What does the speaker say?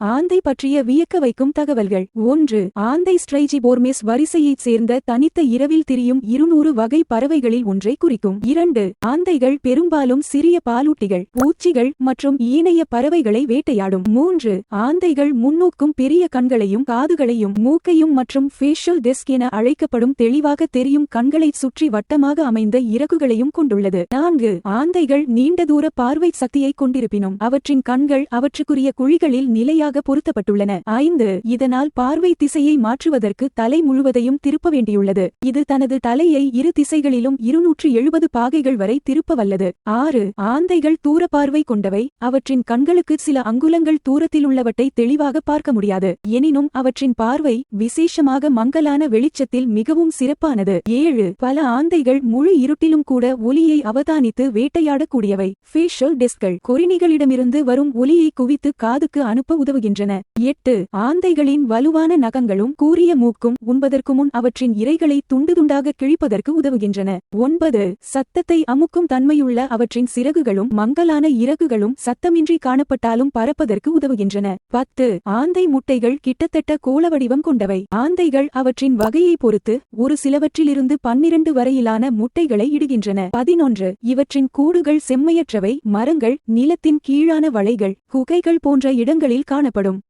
ஆந்தை பற்றிய வியக்க வைக்கும் தகவல்கள். ஒன்று ஆந்தை ஸ்ட்ரைஜிபோர்மெஸ் வரிசையைச் சேர்ந்த தனித்த இரவில் திரியும் இருநூறு வகை பறவைகளில் ஒன்றை குறிக்கும். இரண்டு ஆந்தைகள் பெரும்பாலும் சிறிய பாலூட்டிகள் பூச்சிகள் மற்றும் ஈனைய பறவைகளை வேட்டையாடும். மூன்று ஆந்தைகள் முன்னோக்கும் பெரிய கண்களையும் காதுகளையும் மூக்கையும் மற்றும் ஃபேஷியல் டெஸ்க் என அழைக்கப்படும் தெளிவாக தெரியும் கண்களைச் சுற்றி வட்டமாக அமைந்த இறகுகளையும் கொண்டுள்ளது. நான்கு ஆந்தைகள் நீண்ட தூர பார்வை சக்தியை கொண்டிருப்பினும் அவற்றின் கண்கள் அவற்றுக்குரிய குழிகளில் நிலையாக பொருத்தப்பட்டுள்ளன. ஐந்து இதனால் பார்வை திசையை மாற்றுவதற்கு தலை முழுவதையும் திருப்ப வேண்டியுள்ளது. இது தனது தலையை இரு திசைகளிலும் இருநூற்று எழுபது பாகைகள் வரை திருப்ப வல்லது. ஆறு ஆந்தைகள் தூர பார்வை கொண்டவை. அவற்றின் கண்களுக்கு சில அங்குலங்கள் தூரத்திலுள்ளவற்றை தெளிவாக பார்க்க முடியாது. எனினும் அவற்றின் பார்வை விசேஷமாக மங்கலான வெளிச்சத்தில் மிகவும் சிறப்பானது. ஏழு பல ஆந்தைகள் முழு இருட்டிலும் கூட ஒலியை அவதானித்து வேட்டையாடக்கூடியவை. ஃபேஷியல் டெஸ்கள் கொறிணிகளிடமிருந்து வரும் ஒலியை குவித்து காதுக்கு அனுப்ப உதவுகின்றன எட்டு ஆந்தைகளின் வலுவான நகங்களும் கூரிய மூக்கும் உண்பதற்கு முன் அவற்றின் இறைகளை துண்டு துண்டாக கிழிப்பதற்கு உதவுகின்றன. ஒன்பது சத்தத்தை அமுக்கும் தன்மையுள்ள அவற்றின் சிறகுகளும் மங்கலான இறகுகளும் சத்தமின்றி காணப்பட்டாலும் பறப்பதற்கு உதவுகின்றன. பத்து ஆந்தை முட்டைகள் கிட்டத்தட்ட கோள வடிவம் கொண்டவை. ஆந்தைகள் அவற்றின் வகையை பொறுத்து ஒரு சிலவற்றிலிருந்து பன்னிரண்டு வரையிலான முட்டைகளை இடுகின்றன. பதினொன்று இவற்றின் கூடுகள் செம்மையற்றவை. மரங்கள் நிலத்தின் கீழான வளைகள் குகைகள் போன்ற இடங்களில் காணப்படும்.